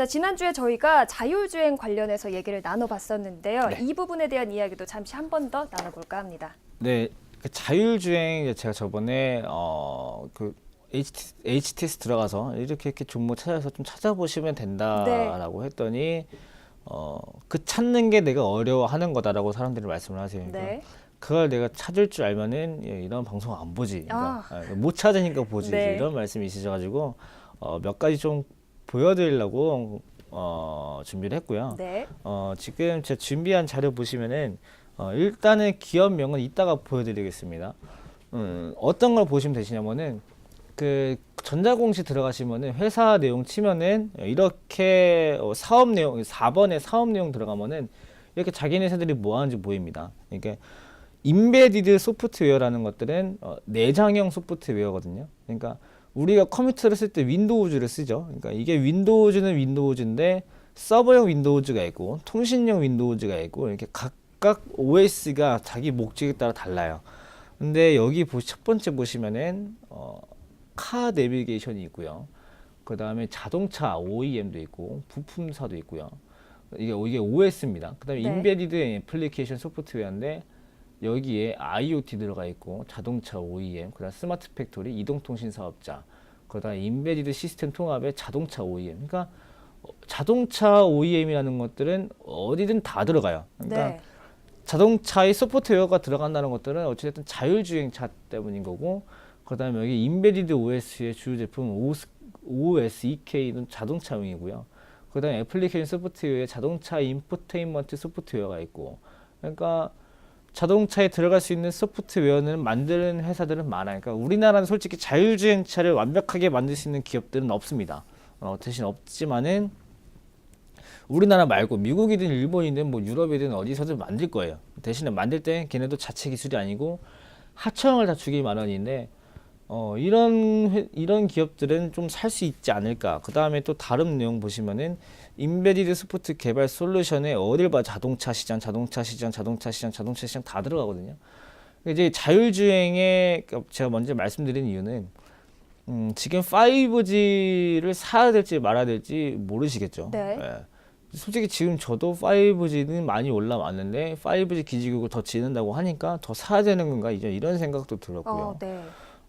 자, 지난주에 저희가 자율주행 관련해서 얘기를 나눠봤었는데요. 네. 이 부분에 대한 이야기도 잠시 한 번 더 나눠볼까 합니다. 네, 그 자율주행 제가 저번에 어그 HT, HTS 들어가서 이렇게 이렇게 종목 찾아서 좀 찾아보시면 된다라고 했더니 어그 찾는 게 내가 어려워하는 거다라고 사람들이 말씀을 하세요. 그러니까 네. 그걸 내가 찾을 줄 알면은 예, 이런 방송 안 보지. 그러니까 아. 예, 못 찾으니까 보지. 네. 이런 말씀이 있으셔가지고 어, 몇 가지 좀 보여드리려고 어, 준비를 했고요. 네. 어, 지금 제가 준비한 자료 보시면은 어, 일단은 기업명은 이따가 보여드리겠습니다. 음, 어떤 걸 보시면 되시냐면은 그 전자공시 들어가시면은 회사 내용 치면은 이렇게 어, 사업 내용 4번에 사업 내용 들어가면은 이렇게 자기네 회사들이 뭐 하는지 보입니다. 그러니까 인베디드 소프트웨어라는 것들은 어, 내장형 소프트웨어거든요. 그러니까 우리가 컴퓨터를 쓸 때 윈도우즈를 쓰죠. 그러니까 이게 윈도우즈는 윈도우즈인데 서버형 윈도우즈가 있고 통신용 윈도우즈가 있고 이렇게 각각 OS가 자기 목적에 따라 달라요. 근데 여기 보- 첫 번째 보시면은 어, 카 내비게이션이 있고요. 그 다음에 자동차 OEM도 있고 부품사도 있고요. 이게 이게 OS입니다. 그 다음에 네. 인베디드 애플리케이션 소프트웨어인데 여기에 IoT 들어가 있고 자동차 OEM, 그다음 스마트 팩토리, 이동통신 사업자, 그다음 인베디드 시스템 통합의 자동차 OEM. 그러니까 어, 자동차 OEM이라는 것들은 어디든 다 들어가요. 그러니까 네. 자동차의 소프트웨어가 들어간다는 것들은 어찌됐든 자율주행차 때문인 거고 그다음에 여기 인베디드 OS의 주요 제품 OS EK는 자동차용이고요. 그다음에 애플리케이션 소프트웨어에 자동차 인포테인먼트 소프트웨어가 있고 그러니까 자동차에 들어갈 수 있는 소프트웨어는 만드는 회사들은 많아요. 그러니까 우리나라는 솔직히 자율주행차를 완벽하게 만들 수 있는 기업들은 없습니다. 어, 대신 없지만은 우리나라 말고 미국이든 일본이든 뭐 유럽이든 어디서든 만들 거예요. 대신에 만들 때 걔네도 자체 기술이 아니고 하청을 다 주기 마련인데 어, 이런 회- 이런 기업들은 좀 살 수 있지 않을까. 그 다음에 또 다른 내용 보시면은 인베디드 소프트 개발 솔루션에 어딜 봐 자동차 시장, 자동차 시장, 자동차 시장, 자동차 시장 다 들어가거든요. 이제 자율주행에 그러니까 제가 먼저 말씀드린 이유는 음, 지금 5G를 사야 될지 말아야 될지 모르시겠죠. 네. 예. 솔직히 지금 저도 5G는 많이 올라왔는데 5G 기지국을 더 지는다고 하니까 더 사야 되는 건가 이제 이런 생각도 들었고요. 어, 네.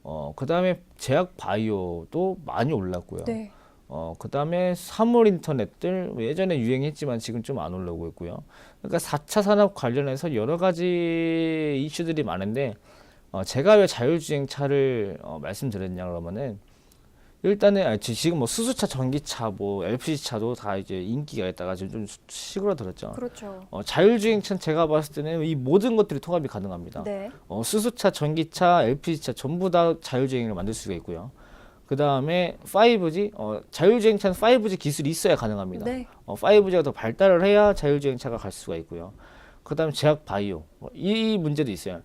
어, 그 다음에 제약 바이오도 많이 올랐고요. 네. 어, 그 다음에 사물 인터넷들 예전에 유행했지만 지금 좀 안 올라오고 있고요. 그러니까 4차 산업 관련해서 여러 가지 이슈들이 많은데 어, 제가 왜 자율주행차를 어, 말씀드렸냐 그러면은 일단은 아, 지- 지금 뭐 수소차, 전기차, 뭐 LPG 차도 다 이제 인기가 있다가 지금 좀 수- 시그러들었죠. 그렇죠. 어, 자율주행차는 제가 봤을 때는 이 모든 것들이 통합이 가능합니다. 네. 어, 수소차, 전기차, LPG차 전부 다 자율주행을 만들 수가 있고요. 그 다음에 5G, 어, 자율주행차는 5G 기술이 있어야 가능합니다. 네. 어, 5G가 더 발달을 해야 자율주행차가 갈 수가 있고요. 그 다음에 제약 바이오, 어, 이 문제도 있어요.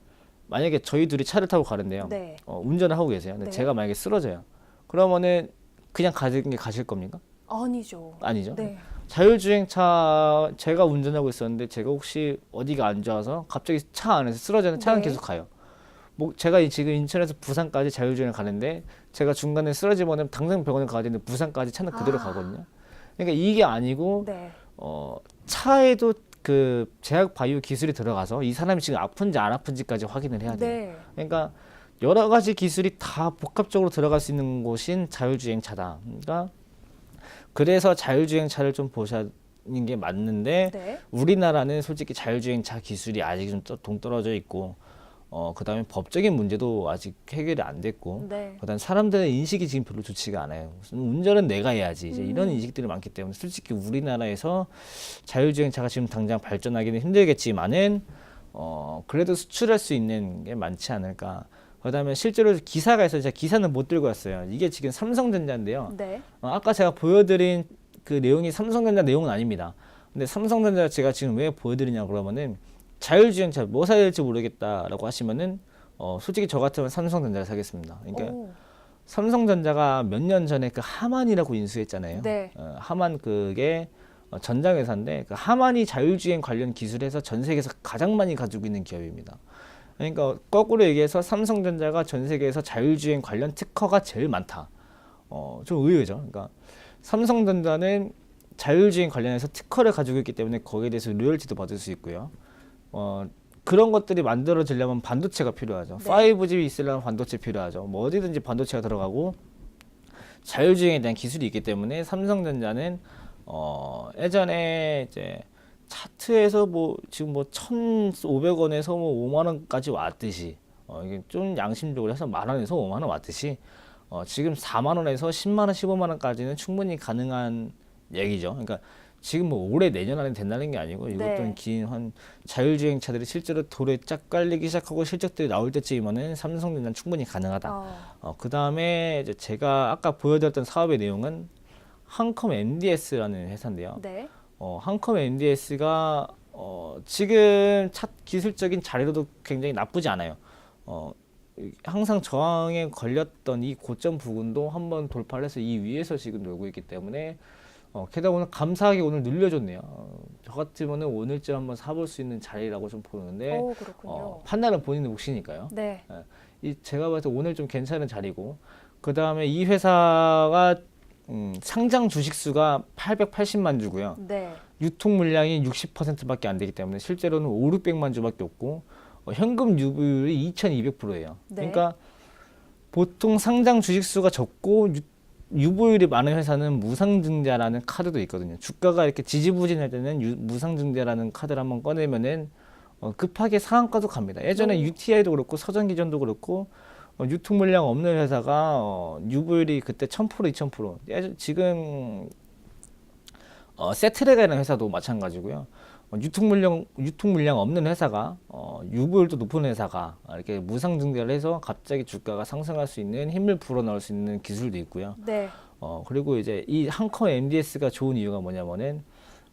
만약에 저희 둘이 차를 타고 가는데요. 네. 어, 운전을 하고 계세요. 근데 네. 제가 만약에 쓰러져요. 그러면은 그냥 가는 게 가실 겁니까? 아니죠. 아니죠. 네. 자율주행차 제가 운전하고 있었는데 제가 혹시 어디가 안 좋아서 갑자기 차 안에서 쓰러지는 차는 네. 계속 가요. 뭐 제가 이- 지금 인천에서 부산까지 자율주행을 가는데 제가 중간에 쓰러지면은 당장 병원에 가야 되는데 부산까지 차는 그대로 아. 가거든요. 그러니까 이게 아니고 네. 어 차에도 그 제약 바이오 기술이 들어가서 이 사람이 지금 아픈지 안 아픈지까지 확인을 해야 돼요. 네. 그러니까 여러 가지 기술이 다 복합적으로 들어갈 수 있는 곳인 자율주행차다. 그러니까 그래서 자율주행차를 좀 보시는 게 맞는데 네. 우리나라는 솔직히 자율주행차 기술이 아직 좀 또- 동떨어져 있고 어 그다음에 법적인 문제도 아직 해결이 안 됐고 네. 그다음 사람들의 인식이 지금 별로 좋지가 않아요. 운전은 내가 해야지 이제 이런 음. 인식들이 많기 때문에 솔직히 우리나라에서 자율주행차가 지금 당장 발전하기는 힘들겠지만은 어 그래도 수출할 수 있는 게 많지 않을까. 그다음에 실제로 기사가 있어서 제가 기사는 못 들고 왔어요. 이게 지금 삼성전자인데요. 네. 어, 아까 제가 보여드린 그 내용이 삼성전자 내용은 아닙니다. 근데 삼성전자 제가 지금 왜 보여드리냐 그러면은 자율주행차 뭐 사야 될지 모르겠다라고 하시면은 어, 솔직히 저 같으면 삼성전자를 사겠습니다. 그러니까 오. 삼성전자가 몇 년 전에 그 하만이라고 인수했잖아요. 네. 어, 하만 그게 어, 전장회사인데 그 하만이 자율주행 관련 기술에서 전 세계에서 가장 많이 가지고 있는 기업입니다. 그러니까 거꾸로 얘기해서 삼성전자가 전 세계에서 자율주행 관련 특허가 제일 많다. 어, 좀 의외죠. 그러니까 삼성전자는 자율주행 관련해서 특허를 가지고 있기 때문에 거기에 대해서 로열티도 받을 수 있고요. 어, 그런 것들이 만들어지려면 반도체가 필요하죠. 네. 5G 있으려면 반도체 필요하죠. 뭐 어디든지 반도체가 들어가고 자율주행에 대한 기술이 있기 때문에 삼성전자는 어, 예전에 이제 차트에서 뭐 지금 뭐 1,500원에서 뭐 5만 원까지 왔듯이 어, 이게 좀 양심적으로 해서 만 원에서 5만 원 왔듯이 어, 지금 4만 원에서 10만 원, 15만 원까지는 충분히 가능한 얘기죠. 그러니까 지금 뭐 올해 내년 안에 된다는 게 아니고 이것도 네. 긴한 자율주행차들이 실제로 도로에 쫙 깔리기 시작하고 실적들이 나올 때쯤이면은 삼성전자는 충분히 가능하다. 어, 어, 그 다음에 이제 제가 아까 보여드렸던 사업의 내용은 한컴 MDS라는 회사인데요. 네. 어, 한컴 MDS가 어, 지금 차 기술적인 자리로도 굉장히 나쁘지 않아요. 어, 이- 항상 저항에 걸렸던 이 고점 부근도 한번 돌파를 해서 이 위에서 지금 놀고 있기 때문에 어, 게다가 오늘 감사하게 오늘 늘려줬네요. 어, 저 같으면은 오늘쯤 한번 사볼 수 있는 자리라고 좀 보는데 오. 어, 판단은 본인의 몫이니까요. 네. 이 제가 봐서 오늘 좀 괜찮은 자리고 그 다음에 이 회사가 음, 상장 주식 수가 880만 주고요. 네. 유통 물량이 60%밖에 안 되기 때문에 실제로는 5, 600만 주밖에 없고 어, 현금 유보율이 2,200%예요. 네. 그러니까 보통 상장 주식 수가 적고 유, 유보율이 많은 회사는 무상증자라는 카드도 있거든요. 주가가 이렇게 지지부진할 때는 유, 무상증자라는 카드를 한번 꺼내면은 어, 급하게 상한가도 갑니다. 예전에 오. UTI도 그렇고 서전기전도 그렇고 어, 유통 물량 없는 회사가 어, 유보율이 그때 1000% 2000% 예전 지금 어, 세트레가라는 회사도 마찬가지고요. 어, 유통 물량 유통 물량 없는 회사가 어, 유보율도 높은 회사가 이렇게 무상 증대를 해서 갑자기 주가가 상승할 수 있는 힘을 불어넣을 수 있는 기술도 있고요. 네. 어, 그리고 이제 이 한컴 MDS가 좋은 이유가 뭐냐면은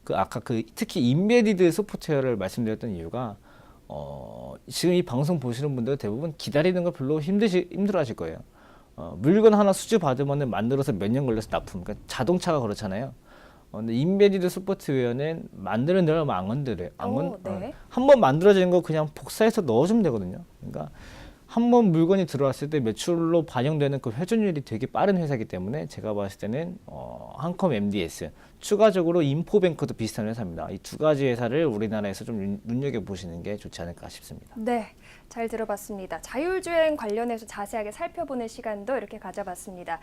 그 아까 그 특히 인베디드 소프트웨어를 말씀드렸던 이유가 어, 지금 이 방송 보시는 분들 대부분 기다리는 거 별로 힘드시 힘들어 하실 거예요. 어, 물건 하나 수주 받으면은 만들어서 몇 년 걸려서 납품. 그러니까 자동차가 그렇잖아요. 어, 근데 인베디드 소프트웨어는 만드는 대로 안 건드려요. 안 오, 건, 네. 한번 만들어진 거 그냥 복사해서 넣어주면 되거든요. 그러니까 한 번 물건이 들어왔을 때 매출로 반영되는 그 회전율이 되게 빠른 회사이기 때문에 제가 봤을 때는 어, 한컴 MDS 추가적으로 인포뱅크도 비슷한 회사입니다. 이 두 가지 회사를 우리나라에서 좀 눈- 눈여겨 보시는 게 좋지 않을까 싶습니다. 네. 잘 들어봤습니다. 자율주행 관련해서 자세하게 살펴보는 시간도 이렇게 가져봤습니다.